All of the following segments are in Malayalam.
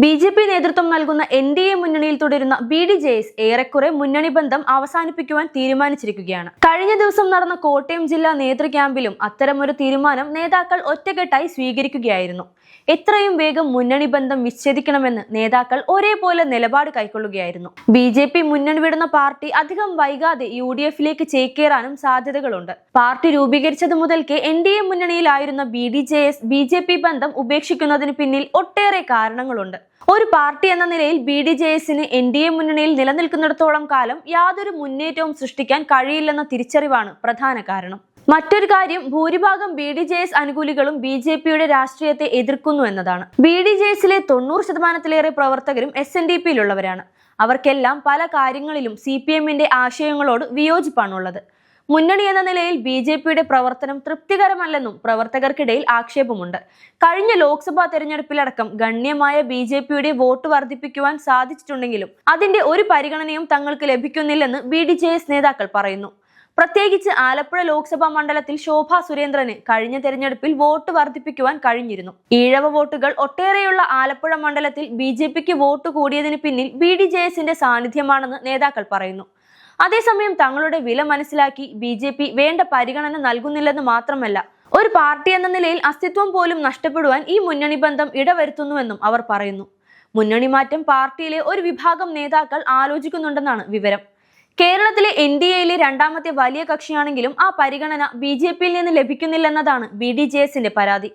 ബി ജെ പി നേതൃത്വം നൽകുന്ന എൻ ഡി എ മുന്നണിയിൽ തുടരുന്ന ബി ഡി ജെ എസ് ഏറെക്കുറെ മുന്നണി ബന്ധം അവസാനിപ്പിക്കുവാൻ തീരുമാനിച്ചിരിക്കുകയാണ്. കഴിഞ്ഞ ദിവസം നടന്ന കോട്ടയം ജില്ലാ നേതൃ ക്യാമ്പിലും അത്തരമൊരു തീരുമാനം നേതാക്കൾ ഒറ്റക്കെട്ടായി സ്വീകരിക്കുകയായിരുന്നു. എത്രയും വേഗം മുന്നണി ബന്ധം വിച്ഛേദിക്കണമെന്ന് നേതാക്കൾ ഒരേപോലെ നിലപാട് കൈക്കൊള്ളുകയായിരുന്നു. ബി ജെ പി മുന്നണി വിടുന്ന പാർട്ടി അധികം വൈകാതെ യു ഡി എഫിലേക്ക് ചേക്കേറാനും സാധ്യതകളുണ്ട്. പാർട്ടി രൂപീകരിച്ചത് മുതൽക്കേ N D A മുന്നണിയിലായിരുന്ന B D J S B J P ബന്ധം ഉപേക്ഷിക്കുന്നതിന് പിന്നിൽ ഒട്ടേറെ കാരണങ്ങളുണ്ട്. ഒരു പാർട്ടി എന്ന നിലയിൽ ബി ഡി ജെ എസിന് എൻ ഡി എ മുന്നണിയിൽ നിലനിൽക്കുന്നിടത്തോളം കാലം യാതൊരു മുന്നേറ്റവും സൃഷ്ടിക്കാൻ കഴിയില്ലെന്ന തിരിച്ചറിവാണ് പ്രധാന കാരണം. മറ്റൊരു കാര്യം ഭൂരിഭാഗം ബി ഡി ജെ എസ് അനുകൂലികളും ബി ജെ പിയുടെ രാഷ്ട്രീയത്തെ എതിർക്കുന്നു എന്നതാണ്. ബി ഡി ജെ എസിലെ തൊണ്ണൂറ് ശതമാനത്തിലേറെ പ്രവർത്തകരും എസ് എൻ ഡി പിയിലുള്ളവരാണ്. അവർക്കെല്ലാം പല കാര്യങ്ങളിലും സി പി എമ്മിന്റെ ആശയങ്ങളോട് വിയോജിപ്പാണുള്ളത്. മുന്നണി എന്ന നിലയിൽ ബി ജെ പിയുടെ പ്രവർത്തനം തൃപ്തികരമല്ലെന്നും പ്രവർത്തകർക്കിടയിൽ ആക്ഷേപമുണ്ട്. കഴിഞ്ഞ ലോക്സഭാ തെരഞ്ഞെടുപ്പിലടക്കം ഗണ്യമായ ബി ജെ പിയുടെ വോട്ട് വർദ്ധിപ്പിക്കുവാൻ സാധിച്ചിട്ടുണ്ടെങ്കിലും അതിന്റെ ഒരു പരിഗണനയും തങ്ങൾക്ക് ലഭിക്കുന്നില്ലെന്ന് ബി ഡി ജെ എസ് നേതാക്കൾ പറയുന്നു. പ്രത്യേകിച്ച് ആലപ്പുഴ ലോക്സഭാ മണ്ഡലത്തിൽ ശോഭാ സുരേന്ദ്രന് കഴിഞ്ഞ തെരഞ്ഞെടുപ്പിൽ വോട്ട് വർദ്ധിപ്പിക്കുവാൻ കഴിഞ്ഞിരുന്നു. ഈഴവ വോട്ടുകൾ ഒട്ടേറെയുള്ള ആലപ്പുഴ മണ്ഡലത്തിൽ ബി ജെ പിക്ക് വോട്ട് കൂടിയതിന് പിന്നിൽ ബി ഡി ജെ എസിന്റെ സാന്നിധ്യമാണെന്ന് നേതാക്കൾ പറയുന്നു. അതേസമയം തങ്ങളുടെ വില മനസ്സിലാക്കി ബി ജെ പി വേണ്ട പരിഗണന നൽകുന്നില്ലെന്ന് മാത്രമല്ല ഒരു പാർട്ടി എന്ന നിലയിൽ അസ്തിത്വം പോലും നഷ്ടപ്പെടുവാൻ ഈ മുന്നണി ബന്ധം ഇടവരുത്തുന്നുവെന്നും അവർ പറയുന്നു. മുന്നണി മാറ്റം പാർട്ടിയിലെ ഒരു വിഭാഗം നേതാക്കൾ ആലോചിക്കുന്നുണ്ടെന്നാണ് വിവരം. കേരളത്തിലെ എൻ ഡി എയിലെ രണ്ടാമത്തെ വലിയ കക്ഷിയാണെങ്കിലും ആ പരിഗണന ബി ജെ പിയിൽ നിന്ന് ലഭിക്കുന്നില്ലെന്നതാണ് ബി ഡി ജെ എസിന്റെ പരാതി.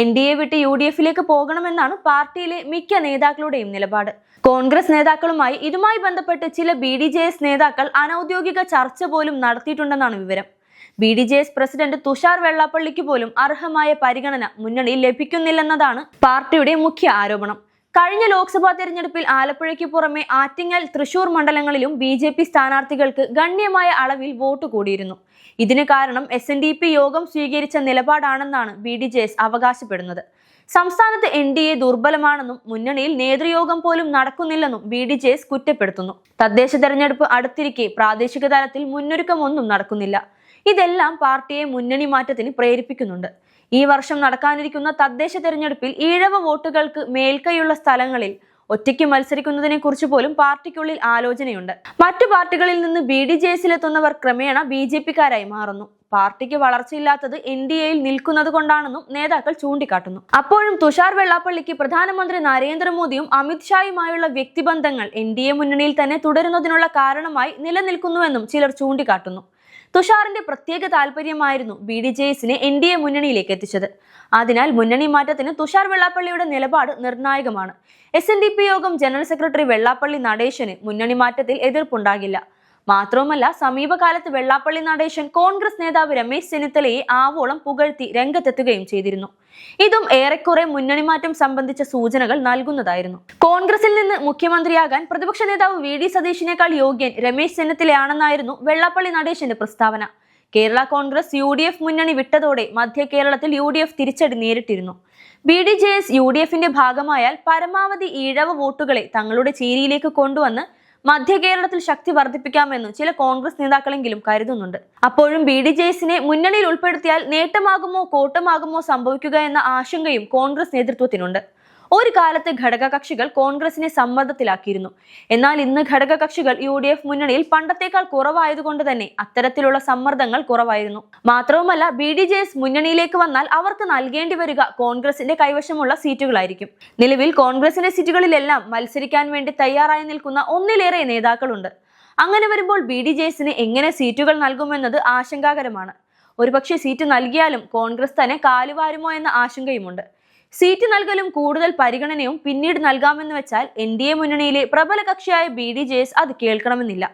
എൻ ഡി എ വിട്ട് യു ഡി എഫിലേക്ക് പോകണമെന്നാണ് പാർട്ടിയിലെ മിക്ക നേതാക്കളുടെയും നിലപാട്. കോൺഗ്രസ് നേതാക്കളുമായി ഇതുമായി ബന്ധപ്പെട്ട് ചില ബി ഡി ജെ എസ് നേതാക്കൾ അനൌദ്യോഗിക ചർച്ച പോലും നടത്തിയിട്ടുണ്ടെന്നാണ് വിവരം. B D J S president Thushar വെള്ളാപ്പള്ളിക്ക് പോലും അർഹമായ പരിഗണന മുന്നണി ലഭിക്കുന്നില്ലെന്നതാണ് പാർട്ടിയുടെ മുഖ്യ ആരോപണം. കഴിഞ്ഞ ലോക്സഭാ തെരഞ്ഞെടുപ്പിൽ ആലപ്പുഴയ്ക്ക് പുറമെ ആറ്റിങ്ങൽ തൃശൂർ മണ്ഡലങ്ങളിലും ബി ജെ പി സ്ഥാനാർത്ഥികൾക്ക് ഗണ്യമായ അളവിൽ വോട്ട് കൂടിയിരുന്നു. ഇതിന് കാരണം എസ് എൻ ഡി പി യോഗം സ്വീകരിച്ച നിലപാടാണെന്നാണ് ബി ഡി ജെ എസ് അവകാശപ്പെടുന്നത്. സംസ്ഥാനത്ത് എൻ ഡി എ ദുർബലമാണെന്നും മുന്നണിയിൽ നേതൃയോഗം പോലും നടക്കുന്നില്ലെന്നും ബി ഡി ജെ എസ് കുറ്റപ്പെടുത്തുന്നു. തദ്ദേശ തെരഞ്ഞെടുപ്പ് അടുത്തിരിക്കെ പ്രാദേശിക തലത്തിൽ മുന്നൊരുക്കമൊന്നും നടക്കുന്നില്ല. ഇതെല്ലാം പാർട്ടിയെ മുന്നണി മാറ്റത്തിന് പ്രേരിപ്പിക്കുന്നുണ്ട്. ഈ വർഷം നടക്കാനിരിക്കുന്ന തദ്ദേശ തെരഞ്ഞെടുപ്പിൽ ഈഴവ വോട്ടുകൾക്ക് മേൽക്കൈയുള്ള സ്ഥലങ്ങളിൽ ഒറ്റയ്ക്ക് മത്സരിക്കുന്നതിനെ കുറിച്ച് പോലും പാർട്ടിക്കുള്ളിൽ ആലോചനയുണ്ട്. മറ്റു പാർട്ടികളിൽ നിന്ന് ബി ഡി ജെ എസിലെത്തുന്നവർ ക്രമേണ ബി ജെ പിക്കാരായി മാറുന്നു. പാർട്ടിക്ക് വളർച്ചയില്ലാത്തത് എൻ ഡി എയിൽ നിൽക്കുന്നത് കൊണ്ടാണെന്നും നേതാക്കൾ ചൂണ്ടിക്കാട്ടുന്നു. അപ്പോഴും തുഷാർ വെള്ളാപ്പള്ളിക്ക് പ്രധാനമന്ത്രി നരേന്ദ്രമോദിയും അമിത്ഷായുമായുള്ള വ്യക്തിബന്ധങ്ങൾ എൻ ഡി എ മുന്നണിയിൽ തന്നെ തുടരുന്നതിനുള്ള കാരണമായി നിലനിൽക്കുന്നുവെന്നും ചിലർ ചൂണ്ടിക്കാട്ടുന്നു. തുഷാറിന്റെ പ്രത്യേക താല്പര്യമായിരുന്നു ബി ഡി ജെ എസിനെ എൻ ഡി എ മുന്നണിയിലേക്ക് എത്തിച്ചത്. അതിനാൽ മുന്നണി മാറ്റത്തിന് തുഷാർ വെള്ളാപ്പള്ളിയുടെ നിലപാട് നിർണായകമാണ്. എസ് എൻ ഡി പി യോഗം ജനറൽ സെക്രട്ടറി വെള്ളാപ്പള്ളി നടേശന് മുന്നണി മാറ്റത്തിൽ എതിർപ്പുണ്ടാകില്ല. മാത്രവുമല്ല സമീപകാലത്ത് വെള്ളാപ്പള്ളി നടേശൻ കോൺഗ്രസ് നേതാവ് രമേശ് ചെന്നിത്തലയെ ആവോളം പുകഴ്ത്തി രംഗത്തെത്തുകയും ചെയ്തിരുന്നു. ഇതും ഏറെക്കുറെ മുന്നണി മാറ്റം സംബന്ധിച്ച സൂചനകൾ നൽകുന്നതായിരുന്നു. കോൺഗ്രസിൽ നിന്ന് മുഖ്യമന്ത്രിയാകാൻ പ്രതിപക്ഷ നേതാവ് വി ഡി സതീഷിനേക്കാൾ യോഗ്യൻ രമേശ് ചെന്നിത്തലയാണെന്നായിരുന്നു വെള്ളാപ്പള്ളി നടേശന്റെ പ്രസ്താവന. Kerala congress U D F മുന്നണി വിട്ടതോടെ മധ്യ കേരളത്തിൽ യു ഡി എഫ് തിരിച്ചടി നേരിട്ടിരുന്നു. B D J S U D എഫിന്റെ ഭാഗമായാൽ പരമാവധി ഈഴവ വോട്ടുകളെ തങ്ങളുടെ ചേരിയിലേക്ക് കൊണ്ടുവന്ന് മധ്യ കേരളത്തിൽ ശക്തി വർദ്ധിപ്പിക്കാമെന്ന് ചില കോൺഗ്രസ് നേതാക്കളെങ്കിലും കരുതുന്നുണ്ട്. അപ്പോഴും ബി ഡി ജെ എസിനെ മുന്നണിയിൽ ഉൾപ്പെടുത്തിയാൽ നേട്ടമാകുമോ കോട്ടമാകുമോ സംഭവിക്കുക എന്ന ആശങ്കയും കോൺഗ്രസ് നേതൃത്വത്തിനുണ്ട്. ഒരു കാലത്ത് ഘടകകക്ഷികൾ കോൺഗ്രസിനെ സമ്മർദ്ദത്തിലാക്കിയിരുന്നു. എന്നാൽ ഇന്ന് ഘടകകക്ഷികൾ യു ഡി എഫ് മുന്നണിയിൽ പണ്ടത്തേക്കാൾ കുറവായതുകൊണ്ട് തന്നെ അത്തരത്തിലുള്ള സമ്മർദ്ദങ്ങൾ കുറവായിരുന്നു. മാത്രവുമല്ല ബി ഡി ജെ എസ് മുന്നണിയിലേക്ക് വന്നാൽ അവർക്ക് നൽകേണ്ടി വരിക കോൺഗ്രസിന്റെ കൈവശമുള്ള സീറ്റുകളായിരിക്കും. നിലവിൽ കോൺഗ്രസിന്റെ സീറ്റുകളിലെല്ലാം മത്സരിക്കാൻ വേണ്ടി തയ്യാറായി നിൽക്കുന്ന ഒന്നിലേറെ നേതാക്കളുണ്ട്. അങ്ങനെ വരുമ്പോൾ ബി ഡി ജെ എസിന് എങ്ങനെ സീറ്റുകൾ നൽകുമെന്നത് ആശങ്കാകരമാണ്. ഒരുപക്ഷെ സീറ്റ് നൽകിയാലും കോൺഗ്രസ് തന്നെ കാലുവാരുമോ എന്ന ആശങ്കയുമുണ്ട്. സീറ്റ് നൽകലും കൂടുതൽ പരിഗണനയും പിന്നീട് നൽകാമെന്ന് വെച്ചാൽ എൻ ഡി എ മുന്നണിയിലെ പ്രബല കക്ഷിയായ ബി ഡി ജെ എസ് അത് കേൾക്കണമെന്നില്ല.